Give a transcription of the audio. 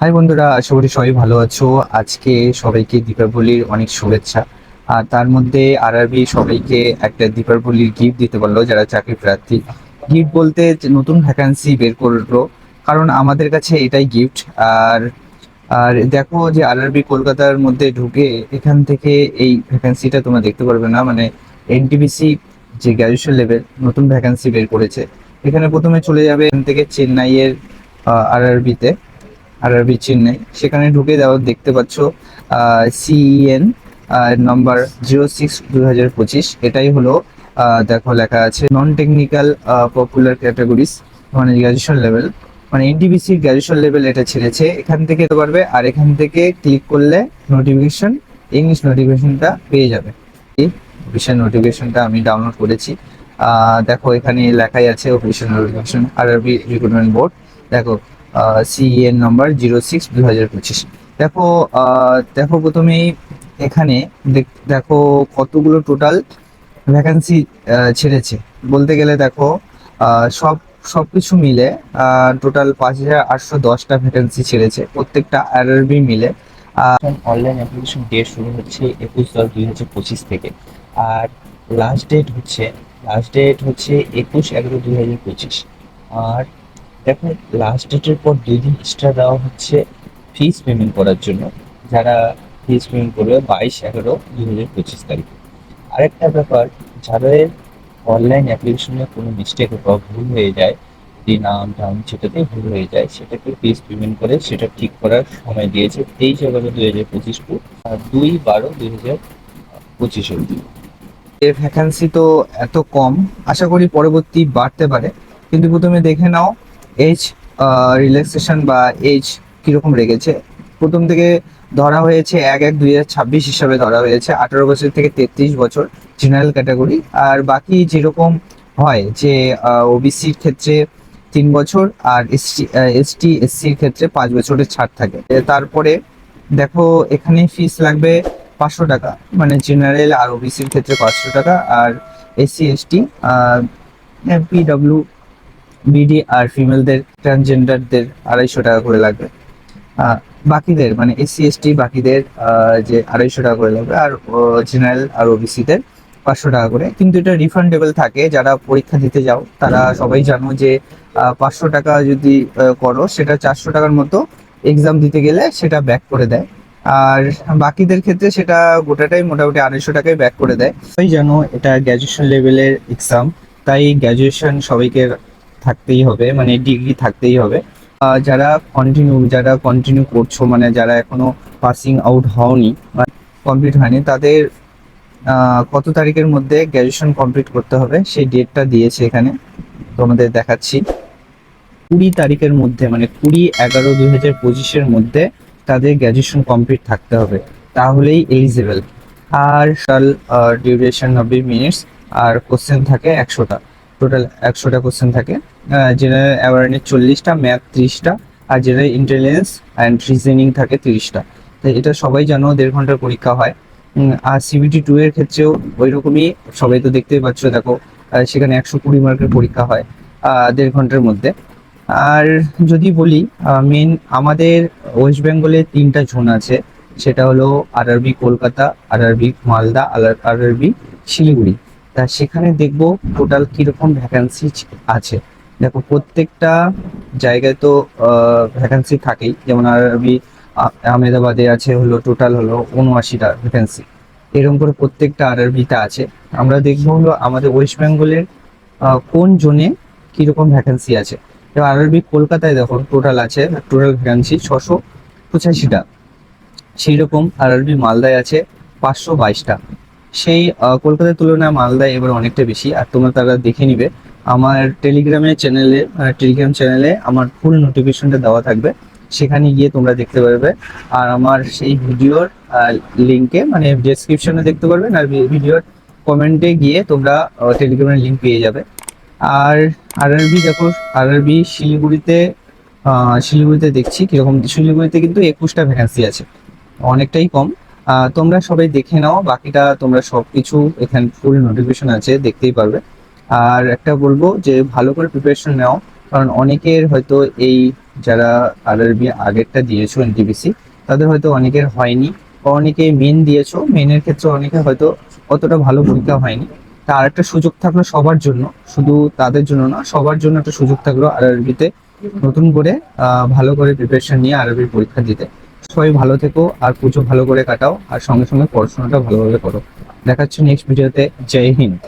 High বন্ধুরা, আশা করি সবাই ভালো আছো। আজকে সবাইকে দীপাবলির অনেক শুভেচ্ছা। আর তার মধ্যে আরআরবি সবাইকে একটা দীপাবলির গিফট দিতে পারল যারা চাকরি প্রার্থী। গিফট বলতে নতুন ভ্যাকান্সি বের করল, কারণ আমাদের কাছে এটাই গিফট আর আর দেখো যে আরআরবি কলকাতার মধ্যে ঢুকে এখান থেকে এই ভ্যাকান্সিটা তোমরা দেখতে পারবে না। মানে এনটিপিসি যে গ্র্যাজুয়েশন লেভেল নতুন ভ্যাকান্সি বের করেছে। এখানে প্রথমে চলে যাবে এখান থেকে চেন্নাইয়ের আর আরআরবিতে আরআরবি চেন্নাই সেখানে ঢুকে দাও দেখতে পাচ্ছ সিইএন নাম্বার জিরো সিক্স দু হাজার পঁচিশ। এটাই হলো দেখো লেখা আছে নন টেকনিক্যাল পপুলার ক্যাটাগরিজ মানে গ্র্যাজুয়েশন লেভেল মানে এনটিবিসি গ্র্যাজুয়েশন লেভেল এটা ছেড়েছে। এখান থেকে যেতে পারবে, আর এখান থেকে ক্লিক করলে নোটিফিকেশন ইংলিশ নোটিফিকেশনটা পেয়ে যাবে। অফিসিয়াল নোটিফিকেশনটা আমি ডাউনলোড করেছি। দেখো এখানে লেখাই আছে official notification RRB recruitment board দেখো সিএন নাম্বার জিরো সিক্স দু হাজার পঁচিশ। দেখো দেখো প্রথমেই এখানে দেখো কতগুলো টোটাল ভ্যাকান্সি ছেড়েছে। বলতে গেলে দেখো সব সব কিছু মিলে টোটাল পাঁচ হাজার আটশো দশটা ভ্যাকান্সি ছেড়েছে। প্রত্যেকটা আরআরবি মিলে। অনলাইন অ্যাপ্লিকেশন ডেট শুরু হচ্ছে একুশ দশ দুই হাজার পঁচিশ থেকে। আর লাস্ট ডেট হচ্ছে লাস্ট ডেট হচ্ছে একুশ এগারো দুই হাজার পঁচিশ। আর দেখো লাস্ট ডেটের পর দুই দিন এক্সট্রা দেওয়া হচ্ছে ফিস পেমেন্ট করার জন্য, যারা ফিস পেমেন্ট করবে বাইশ, এগারো দু হাজার পঁচিশ তারিখে। আরেকটা ব্যাপার, যাদের অনলাইন অ্যাপ্লিকেশনে কোনো মিস্টেক বা ভুল হয়ে যায় যদি নাম টাম সেটাতে ভুল হয়ে যায়, সেটাকে ফিস পেমেন্ট করে সেটা ঠিক করার সময় দিয়েছে তেইশ, এগারো, দুই হাজার পঁচিশ টু দুই, বারো, দুই হাজার পঁচিশ অব্দি এর ভ্যাকান্সি তো এত কম, আশা করি পরবর্তী বাড়তে পারে, কিন্তু প্রথমে দেখে নাও এজ রিল্যাক্সেশন বা এজ কীরকম রেখেছে? প্রথম থেকে ধরা হয়েছে এক এক দুই ছাব্বিশ হিসাবে ধরা হয়েছে, আঠারো বছর থেকে তেত্রিশ বছর জেনারেল ক্যাটাগরি আর বাকি যেরকম হয় যে ওবিসির ক্ষেত্রে তিন বছর আর এসটি এসটি এসসির ক্ষেত্রে পাঁচ বছরের ছাড় থাকে। তারপরে দেখো এখানে ফিস লাগবে পাঁচশো টাকা মানে জেনারেল আর ওবিসির ক্ষেত্রে পাঁচশো টাকা আর এসসি এসটি পিডব্লিউ বিডি আর ফিমেলদের, ট্রান্সজেন্ডারদের আড়াইশো টাকা করে লাগবে। বাকিদের মানে এসসি, এসটি বাকিদের যে আড়াইশো টাকা করে লাগবে, আর জেনারেল আর ওবিসিদের পাঁচশো টাকা করে। কিন্তু এটা রিফান্ডেবল থাকে, যারা পরীক্ষা দিতে যাও, তারা সবাই জানো যে পাঁচশো টাকা যদি করো, সেটা চারশো টাকার মতো এক্সাম দিতে গেলে সেটা ব্যাক করে দেয়। আর বাকিদের ক্ষেত্রে সেটা গোটাটাই মোটামুটি আড়াইশো টাকায় ব্যাক করে দেয়। সবাই জানো, এটা গ্র্যাজুয়েশন লেভেলের এক্সাম তাই গ্র্যাজুয়েশন সবাইকে থাকতেই হবে মানে ডিগ্রি থাকতেই হবে। যারা কন্টিনিউ যারা কন্টিনিউ করছ মানে যারা এখনও পাসিং আউট হওনি কমপ্লিট হয়নি, তাদের কত তারিখের মধ্যে গ্র্যাজুয়েশন কমপ্লিট করতে হবে, সেই ডেটটা দিয়েছে এখানে। তোমাদের দেখাচ্ছি। কুড়ি তারিখের মধ্যে মানে কুড়ি এগারো দুই হাজার পঁচিশের মধ্যে তাদের গ্র্যাজুয়েশন কমপ্লিট থাকতে হবে। তাহলেই এলিজিবল আর টোটাল ডিউরেশন নব্বই মিনিটস আর কোশ্চেন থাকে একশোটা। টোটাল একশোটা কোশ্চেন থাকে। জেনারেল অ্যাওয়ারনেস চল্লিশটা ম্যাথ ত্রিশটা, আর জেনারেল ইন্টেলিজেন্স অ্যান্ড রিজনিং থাকে তিরিশটা। তো এটা সবাই জানো, দেড় ঘণ্টার পরীক্ষা হয়। আর সিবিটি টু এর ক্ষেত্রেও ওই রকমই সবাই তো দেখতেই পাচ্ছ, দেখো সেখানে একশো কুড়ি মার্কের পরীক্ষা হয় দেড় ঘণ্টার মধ্যে। আর যদি বলি মেন আমাদের ওয়েস্ট বেঙ্গলে তিনটা জোন আছে। সেটা হলো আরআরবি কলকাতা, আরআরবি মালদা, আর আরআরবি শিলিগুড়ি। তা সেখানে দেখব টোটাল কীরকম ভ্যাকান্সি আছে। দেখো, প্রত্যেকটা জায়গায় তো ভ্যাকান্সি থাকেই। যেমন আরআরবি আহমেদাবাদে আছে হলো টোটাল হলো উনআশিটা ভ্যাকান্সি এরকম করে প্রত্যেকটা আরআরবিতে আছে। আমরা দেখব হলো আমাদের ওয়েস্ট বেঙ্গলের কোন জোনে কীরকম ভ্যাকান্সি আছে। এবার আরআরবি কলকাতায় দেখো টোটাল আছে টোটাল ভ্যাকান্সি ছশো পঁচাশিটা। সেই রকম আরআরবি মালদায় আছে পাঁচশো বাইশটা। সেই কলকাতার তুলনায় মালদায় এবার অনেকটা বেশি আর তোমরা তারা দেখে নিবে। আমার টেলিগ্রামের চ্যানেলে টেলিগ্রাম চ্যানেলে আমার ফুল নোটিফিকেশনটা দেওয়া থাকবে। সেখানে গিয়ে তোমরা দেখতে পারবে। আর আমার সেই ভিডিওর লিঙ্কে মানে ডেসক্রিপশনে দেখতে পারবেন আর ভিডিওর কমেন্টে গিয়ে তোমরা টেলিগ্রামের লিঙ্ক পেয়ে যাবে। আর আরআরবি দেখো আরআরবি শিলিগুড়িতে আহ, শিলিগুড়িতে দেখছি কীরকম। শিলিগুড়িতে কিন্তু একুশটা ভ্যাকান্সি আছে। অনেকটাই কম। তোমরা সবাই দেখে নাও, বাকিটা তোমরা সবকিছু এখানে ফুল নোটিফিকেশন আছে, দেখতেই পারবে। আর একটা বলব যে ভালো করে প্রিপারেশন নাও, কারণ অনেকের হয়তো এই যারা আরআরবি আগেরটা দিয়েছ এনটিপিসি তাদের হয়তো অনেকের হয়নি, বা অনেকে মেন দিয়েছ মেনের ক্ষেত্রে অনেকে হয়তো অতটা ভালো পরীক্ষা হয়নি। তা আরেকটা সুযোগ থাকল সবার জন্য, শুধু তাদের জন্য না, সবার জন্য একটা সুযোগ থাকল আরআরবিতে নতুন করে ভালো করে প্রিপারেশন নিয়ে আরআরবির পরীক্ষা দিতে। সবাই ভালো থেকো, আর পুজো ভালো করে কাটাও, আর সঙ্গে সঙ্গে পড়াশোনাটা ভালোভাবে করো। দেখাচ্ছি নেক্সট ভিডিওতে জয় হিন্দ।